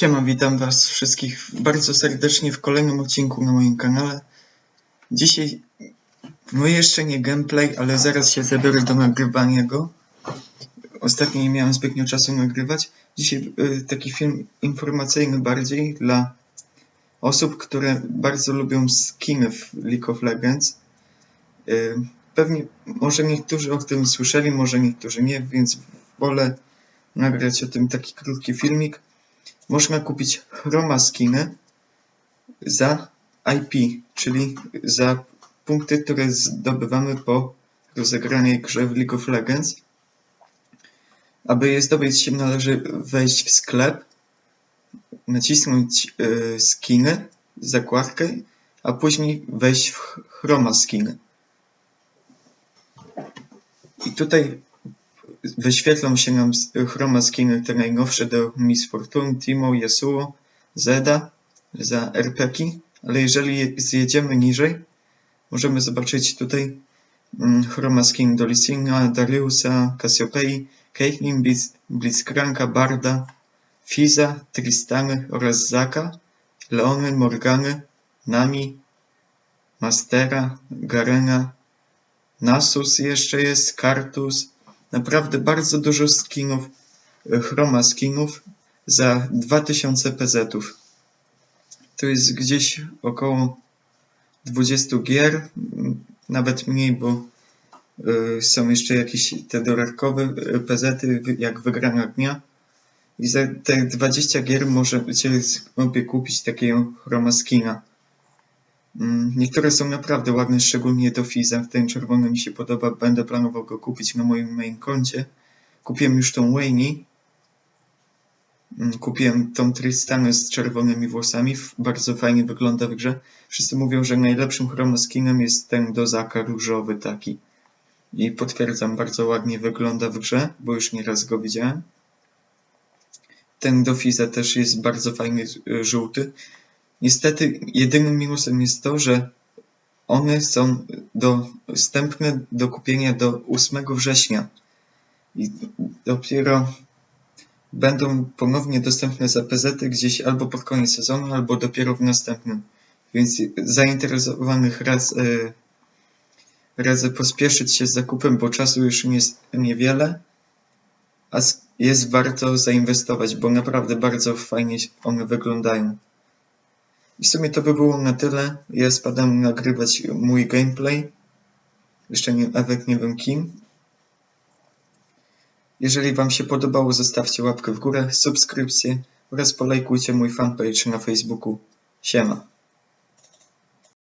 Siema, witam was wszystkich bardzo serdecznie w kolejnym odcinku na moim kanale. Dzisiaj, no jeszcze nie gameplay, ale zaraz się zabiorę do nagrywania go. Ostatnio nie miałem zbytnio czasu nagrywać. Dzisiaj y, taki film informacyjny bardziej dla osób, które bardzo lubią skiny w League of Legends. Y, pewnie, może niektórzy o tym słyszeli, może niektórzy nie, więc wolę nagrać o tym taki krótki filmik można kupić chroma skiny za IP, czyli za punkty, które zdobywamy po rozegranej grze w League of Legends. Aby je zdobyć należy wejść w sklep, nacisnąć y, skiny, zakładkę, a później wejść w ch- chroma skiny. I tutaj wyświetlą się nam chroma skiny te najnowsze do Miss Fortune, Timo, Yasuo, Zeda za RPki, ale jeżeli je- zjedziemy niżej, możemy zobaczyć tutaj mm, chroma skin do Lissinga, Dariusa, Cassiopei, Caitlyn, Blitz, Blitzcranka, Barda, Fiza, Tristany oraz Zaka, Leony, Morgany, Nami, Mastera, Garena, Nasus jeszcze jest, Kartus, naprawdę bardzo dużo skinów, e, chroma skinów za 2000 pezetów. To jest gdzieś około 20 gier, nawet mniej, bo y, są jeszcze jakieś te dodatkowe y, pezety, jak wygrana dnia. I za te 20 gier możecie sobie kupić takiego chroma skina. Mm, Niektóre są naprawdę ładne, szczególnie do Fiza. Ten czerwony mi się podoba. Będę planował go kupić na moim main koncie. Kupiłem już tą Wayne. Mm, Kupiłem tą Tristanę z czerwonymi włosami. Bardzo fajnie wygląda w grze. Wszyscy mówią, że najlepszym chromoskinem jest ten do Zaka różowy taki. I potwierdzam, bardzo ładnie wygląda w grze, bo już nieraz go widziałem. Ten do Fiza też jest bardzo fajny, y, żółty. Niestety jedynym minusem jest to, że one są dostępne do kupienia do 8 września i dopiero będą ponownie dostępne za PZ gdzieś albo pod koniec sezonu, albo dopiero w następnym. Więc zainteresowanych raz, y, radzę pospieszyć się z zakupem, bo czasu już jest niewiele, a jest warto zainwestować, bo naprawdę bardzo fajnie one wyglądają. W sumie to by było na tyle. Ja spadam nagrywać mój gameplay. Jeszcze nie, nawet nie wiem kim. Jeżeli Wam się podobało, zostawcie łapkę w górę, subskrypcję oraz polajkujcie mój fanpage na Facebooku. Siema.